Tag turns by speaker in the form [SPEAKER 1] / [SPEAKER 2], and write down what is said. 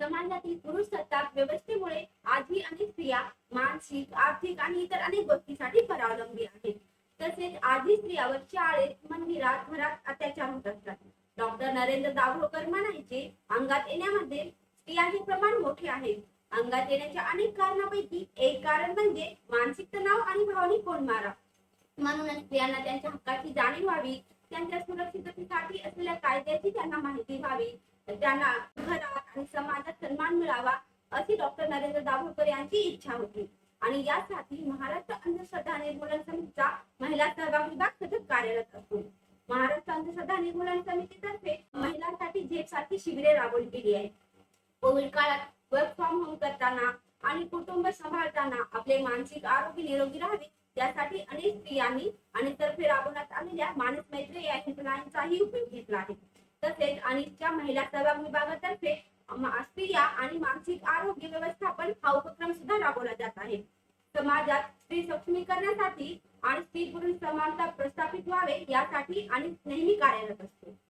[SPEAKER 1] समाजातील पुरुष सत्ताक व्यवस्थेमुळे आजही अनेक स्त्रिया मानसिक आर्थिक आणि इतर अनेक गोष्टीसाठी परावलंबी आहेत. तसेच आधी स्त्रियावर शाळेत मंदिरात घरात अत्याचार होत असतात. डॉक्टर नरेंद्र दाभोळकर म्हणायचे अंगात येण्यामध्ये स्त्रियांचे प्रमाण मोठे आहे. अंगात येण्याच्या अनेक कारणापैकी एक कारण म्हणजे मानसिक तणाव आणि भावनिक कोंडमारा. म्हणूनच स्त्रियांना त्यांच्या हक्काची जाणीव व्हावी त्यांच्या सुरक्षिततेसाठी असलेल्या कायद्याची त्यांना माहिती व्हावी. त्यांना घरात आणि समाजात सन्मान मिळावा अशी डॉक्टर नरेंद्र दाभोळकर यांची इच्छा होती. आणि यासाठी महाराष्ट्र अंधश्रद्धा निर्मूलन समितीचा महिला सहभाग विभाग सतत कार्यरत असतो महाराष्ट्र अंधश्रद्धा निर्मूलन समितीतर्फे महिलांसाठी झेपसाठी शिबिरे राबवली गेली आहेत. कोविड काळात वर्क फ्रॉम होम करताना आणि कुटुंब सांभाळताना आपले मानसिक आरोग्य निरोगी राहावे यासाठी अनेक स्त्रियांनी आणि तर्फे राबवण्यात आलेल्या मानस मैत्री या हेल्पलाईनचाही उपयोग घेतला आहे. तसेच अनिलच्या महिला सहभाग विभागातर्फे स्त्रिया आणि मानसिक आरोग्य व्यवस्थापन हा उपक्रम सुद्धा राबवला जात आहे. समाजात स्त्री सक्षमीकरणासाठी आणि स्त्री पुरुष समानता प्रस्थापित व्हावे यासाठी आणि नेहमी कार्यरत असते.